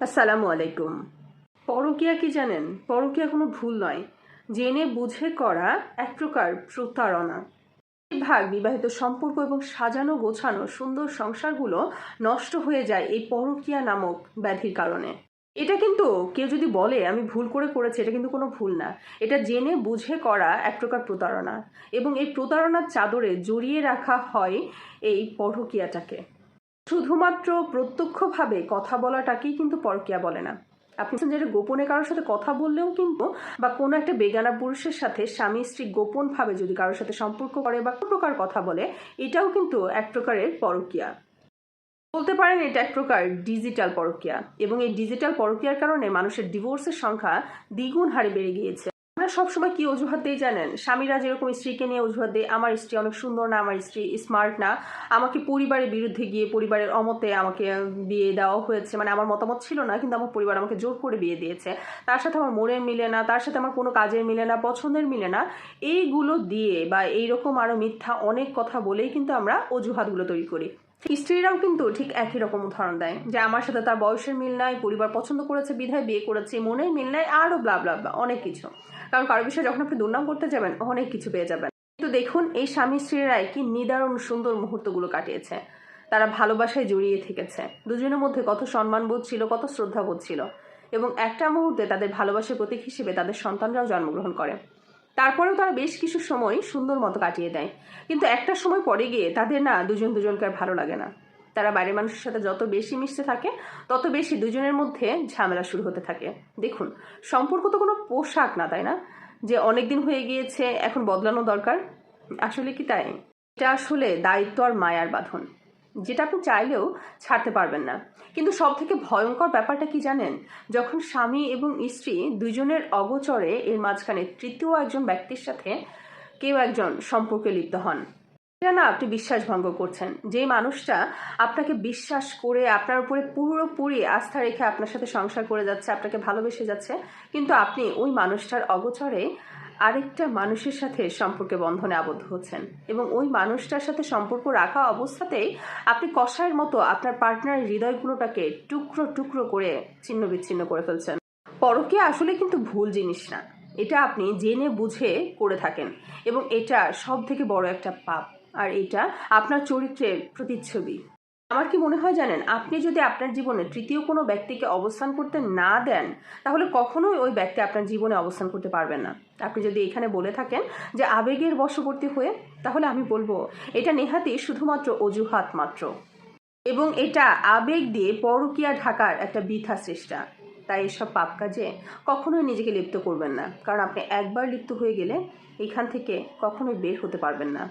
আসসালামু আলাইকুম। পরকিয়া কি জানেন? পরকিয়া কোনো ভুল নয়। জেনে বুঝে করা এক প্রকার প্রতারণা। ভাগ, বিবাহিত সম্পর্ক এবং সাজানো গোছানো সুন্দর সংসারগুলো নষ্ট হয়ে যায় এই পরকিয়া নামক ব্যাধির কারণে। এটা কিন্তু কেউ যদি বলে, আমি ভুল করে করেছি, এটা কিন্তু কোনো ভুল না। এটা জেনে বুঝে করা এক প্রকার প্রতারণা। এবং এই প্রতারণার চাদরে জড়িয়ে রাখা হয় এই পরকিয়াটাকে। শুধুমাত্র প্রত্যক্ষভাবে কথা বলাটাকেই কিন্তু পরকিয়া বলে না। আপনি যেটা গোপনে কারোর সাথে কথা বললেও কিন্তু বা কোনো একটা বেগানা পুরুষের সাথে স্বামী, স্ত্রী গোপনভাবে যদি কারোর সাথে সম্পর্ক করে বা কোনো প্রকার কথা বলে, এটাও কিন্তু এক প্রকারের পরকিয়া। বলতে পারেন এটা এক প্রকার ডিজিটাল পরকিয়া এবং এই ডিজিটাল পরকিয়ার কারণে মানুষের ডিভোর্সের সংখ্যা দ্বিগুণ হারে বেড়ে গিয়েছে। আমরা সবসময় কি অজুহাত দিয়ে জানেন? স্বামীরা যেরকম স্ত্রীকে নিয়ে অজুহাত দেয়, আমার স্ত্রী অনেক সুন্দর না, আমার স্ত্রী স্মার্ট না। আমাকে পরিবারের বিরুদ্ধে গিয়ে পরিবারের অমতে আমাকে বিয়ে দেওয়া হয়েছে। মানে আমার মতামত ছিল না, কিন্তু আমার পরিবার আমাকে জোর করে বিয়ে দিয়েছে। তার সাথে আমার মনের মিলে না, তার সাথে আমার কোনো কাজের মিলে না, পছন্দের মিলে না। এইগুলো দিয়ে বা এইরকম আরও মিথ্যা অনেক কথা বলেই কিন্তু আমরা অজুহাতগুলো তৈরি করি। স্ত্রীরাও কিন্তু ঠিক একই রকম উদাহরণ দেয় যে, আমার সাথে তার বয়সের মিল নাই, পরিবার পছন্দ করেছে, বিধায় বিয়ে করেছে, মনের মিল নাই আরও ব্লা ব্লা ব্লা অনেক কিছু। কারণ কারও বিষয়ে যখন আপনি দুর্নাম করতে যাবেন, অনেক কিছু পেয়ে যাবেন। কিন্তু দেখুন, এই স্বামী স্ত্রীরাই কি নিদারুণ সুন্দর মুহূর্তগুলো কাটিয়েছে। তারা ভালোবাসায় জড়িয়ে থেকেছে। দুজনের মধ্যে কত সম্মানবোধ ছিল, কত শ্রদ্ধাবোধ ছিল। এবং একটা মুহূর্তে তাদের ভালোবাসার প্রতীক হিসেবে তাদের সন্তানরাও জন্মগ্রহণ করে। তারপরেও তারা বেশ কিছু সময় সুন্দর মতো কাটিয়ে দেয়। কিন্তু একটা সময় পরে গিয়ে তাদের না দুজন দুজনকে আর ভালো লাগে না। তারা বাইরের মানুষের সাথে যত বেশি মিশতে থাকে, তত বেশি দুজনের মধ্যে ঝামেলা শুরু হতে থাকে। দেখুন, সম্পর্ক তো কোনো পোশাক না, তাই না? যে অনেক দিন হয়ে গিয়েছে, এখন বদলানো দরকার। আসলে কি তাই? এটা আসলে দায়িত্ব আর মায়ার বাঁধন। যেটা আপনি চাইলেও ছাড়তে পারবেন না। কিন্তু সব থেকে ভয়ঙ্কর ব্যাপারটা কি জানেন? যখন স্বামী এবং স্ত্রী দুজনের অগোচরে এর মাঝখানে তৃতীয় একজন ব্যক্তির সাথে কেউ একজন সম্পর্কে লিপ্ত হন। এটা না আপনি বিশ্বাস ভঙ্গ করছেন। যে মানুষটা আপনাকে বিশ্বাস করে আপনার উপরে পুরোপুরি আস্থা রেখে আপনার সাথে সংসার করে যাচ্ছে, আপনাকে ভালোবেসে যাচ্ছে, কিন্তু আপনি ওই মানুষটার অগোচরে আরেকটা মানুষের সাথে সম্পর্কে বন্ধনে আবদ্ধ হচ্ছেন এবং ওই মানুষটার সাথে সম্পর্ক রাখা অবস্থাতেই আপনি কষায়ের মতো আপনার পার্টনারের হৃদয়গুলোটাকে টুকরো টুকরো করে ছিন্ন বিচ্ছিন্ন করে ফেলছেন। পরকে আসলে কিন্তু ভুল জিনিস না। এটা আপনি জেনে বুঝে করে থাকেন এবং এটা সব থেকে বড় একটা পাপ। আর এটা আপনার চরিত্রের প্রতিচ্ছবি। আমার কি মনে হয় জানেন, আপনি যদি আপনার জীবনে তৃতীয় কোনো ব্যক্তিকে অবস্থান করতে না দেন, তাহলে কখনোই ওই ব্যক্তি আপনার জীবনে অবস্থান করতে পারবেন না। আপনি যদি এখানে বলে থাকেন যে আবেগের বশবর্তী হয়ে, তাহলে আমি বলব, এটা নেহাতি শুধুমাত্র অজুহাত মাত্র। এবং এটা আবেগ দিয়ে পরকিয়া ঢাকার একটা বৃথা চেষ্টা তাই এসব পাপ কাজে কখনোই নিজেকে লিপ্ত করবেন না। কারণ আপনি একবার লিপ্ত হয়ে গেলে, এখান থেকে কখনোই বের হতে পারবেন না।